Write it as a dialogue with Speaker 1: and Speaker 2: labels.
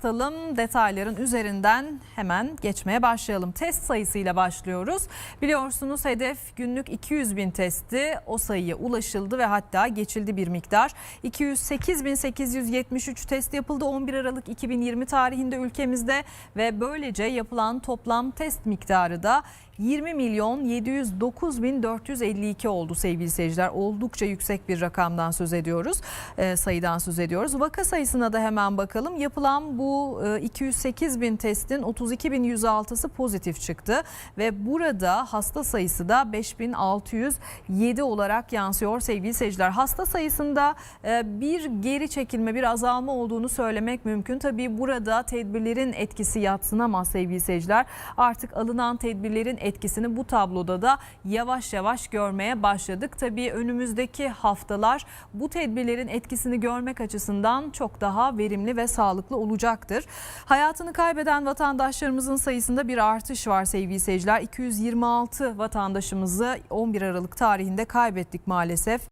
Speaker 1: hatırlatalım. Detayların üzerinden hemen geçmeye başlayalım. Test sayısıyla başlıyoruz. Biliyorsunuz hedef günlük 200 bin testti. O sayıya ulaşıldı ve hatta geçildi bir miktar. 208.873 test yapıldı 11 Aralık 2020 tarihinde ülkemizde ve böylece yapılan toplam test miktarı da 20 milyon 709 bin 452 oldu sevgili seyirciler. Oldukça yüksek bir rakamdan söz ediyoruz. e, sayıdan söz ediyoruz. Vaka sayısına da hemen bakalım. Yapılan bu e, 208 bin testin 32 bin 106'sı pozitif çıktı. Ve burada hasta sayısı da 5607 olarak yansıyor sevgili seyirciler. Hasta sayısında e, bir geri çekilme, bir azalma olduğunu söylemek mümkün. Tabii burada tedbirlerin etkisi yatsınamaz sevgili seyirciler. Artık alınan tedbirlerin etkisini bu tabloda da yavaş yavaş görmeye başladık. Tabii önümüzdeki haftalar bu tedbirlerin etkisini görmek açısından çok daha verimli ve sağlıklı olacaktır. Hayatını kaybeden vatandaşlarımızın sayısında bir artış var sevgili seyirciler. 226 vatandaşımızı 11 Aralık tarihinde kaybettik maalesef.